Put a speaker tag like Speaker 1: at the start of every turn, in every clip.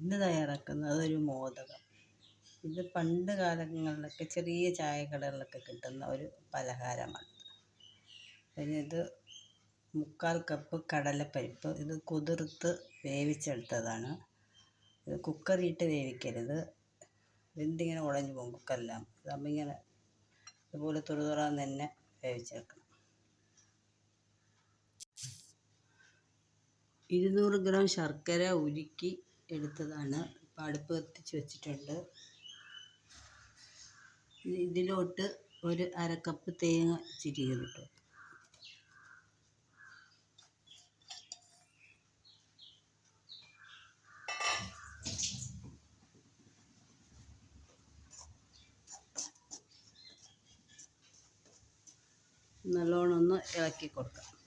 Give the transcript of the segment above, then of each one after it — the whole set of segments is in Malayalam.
Speaker 1: ഇന്ന് തയ്യാറാക്കുന്നത് ഒരു മോദകം. ഇത് പണ്ട് കാലങ്ങളിലൊക്കെ ചെറിയ ചായക്കടകളിലൊക്കെ കിട്ടുന്ന ഒരു പലഹാരമാണ്. പിന്നെ ഇത് മുക്കാൽ കപ്പ് കടലപ്പരിപ്പ് ഇത് കുതിർത്ത് വേവിച്ചെടുത്തതാണ്. ഇത് കുക്കറിയിട്ട് വേവിക്കരുത്. വെന്തിങ്ങനെ ഉടഞ്ഞു പോകും കുക്കറെല്ലാം ഇതാകുമ്പോൾ ഇങ്ങനെ ഇതുപോലെ തുറതുറാന്ന് തന്നെ വേവിച്ചെടുക്കണം. ഇരുന്നൂറ് ഗ്രാം ശർക്കര ഉരുക്കി എടുത്തതാണ്. ഇപ്പം അടുപ്പ് കത്തിച്ച് വെച്ചിട്ടുണ്ട്. ഇതിലോട്ട് ഒരു അര കപ്പ് തേങ്ങ ചിരികിട്ടു നല്ലോണം ഒന്ന് ഇളക്കി കൊടുക്കാം.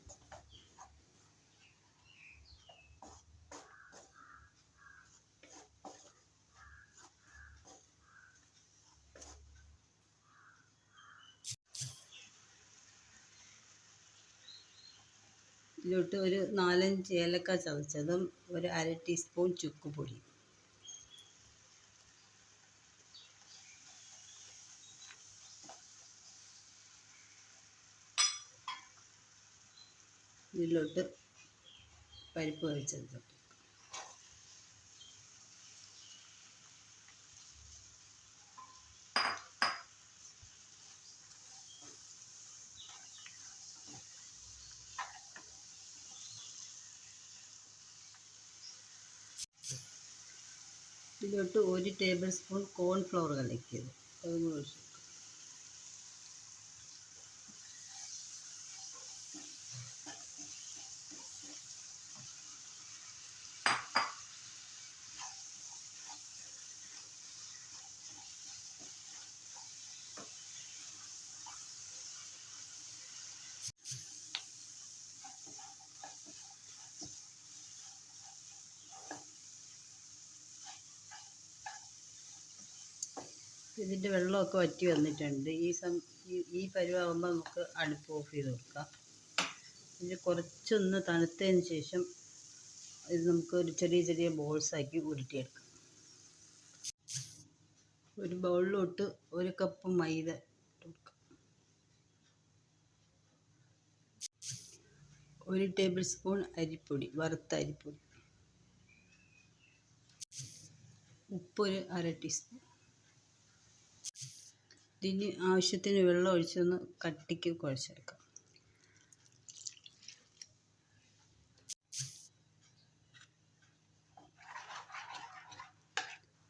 Speaker 1: ഇതിലോട്ട് ഒരു നാലഞ്ച് ഏലക്ക ചതച്ചതും ഒരു അര ടീസ്പൂൺ ചുക്കുപൊടി. ഇതിലോട്ട് പരിപ്പ് വേവിച്ചത് ഇതിലോട്ട് ഒരു ടേബിൾ സ്പൂൺ കോൺഫ്ലവർ കലക്കിയത്. അതും കൂടെ ഒഴിച്ചു ഇതിന്റെ വെള്ളമൊക്കെ വറ്റി വന്നിട്ടുണ്ട്. ഈ സം ഈ- പരുവാകുമ്പോൾ നമുക്ക് അടുപ്പ് ഓഫ് ചെയ്ത് കൊടുക്കാം ഇത് കുറച്ചൊന്ന് തണുത്തതിന് ശേഷം ഇത് നമുക്ക് ഒരു ചെറിയ ചെറിയ ബോൾസാക്കി ഉരുട്ടിയെടുക്കാം. ഒരു ബൗളിലോട്ട് ഒരു കപ്പ് മൈദ ഒരു ടേബിൾ സ്പൂൺ അരിപ്പൊടി വറുത്ത അരിപ്പൊടി. ഉപ്പൊരു അര ടീസ്പൂൺ ഇതിന് ആവശ്യത്തിന് വെള്ളം ഒഴിച്ചൊന്ന് കട്ടിക്ക് കുഴച്ചെടുക്കാം.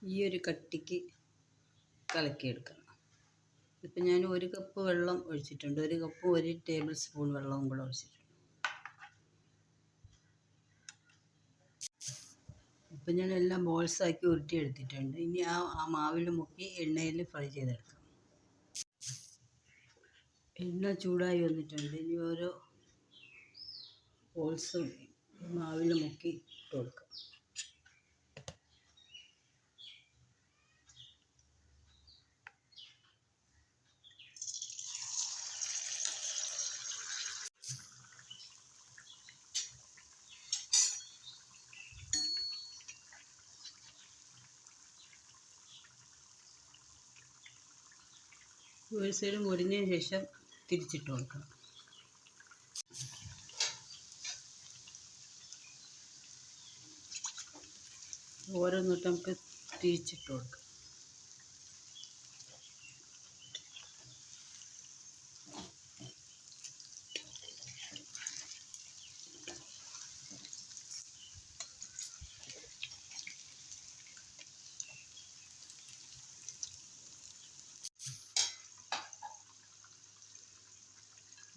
Speaker 1: ഈ ഒരു കട്ടിക്ക് കലക്കിയെടുക്കണം ഇപ്പം ഞാൻ ഒരു കപ്പ് വെള്ളം ഒഴിച്ചിട്ടുണ്ട്. ഒരു കപ്പ് ഒരു ടേബിൾ സ്പൂൺ വെള്ളവും കൂടെ ഒഴിച്ചിട്ടുണ്ട്. ഇപ്പം ഞാൻ എല്ലാം ബോൾസാക്കി ഉരുട്ടി എടുത്തിട്ടുണ്ട് ഇനി ആ ആ മാവിൽ മുക്കി എണ്ണയിൽ ഫ്രൈ ചെയ്തെടുക്കാം. എണ്ണ ചൂടായി വന്നിട്ടുണ്ട്. ഇനി ഓരോ ഹോൾസ് മാവിൽ മുക്കി ഇട്ട് കൊടുക്കാം. ഒരു സൈഡ് മുരിഞ്ഞതിന് ശേഷം തിരിച്ചിട്ട് കൊടുക്കണം. ഓരോന്നിട്ട് നമുക്ക് തിരിച്ചിട്ട് കൊടുക്കാം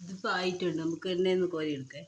Speaker 1: ഇതിപ്പോ ആയിട്ടുണ്ട്. നമുക്ക് എണ്ണയൊന്ന് കോരി എടുക്കാം.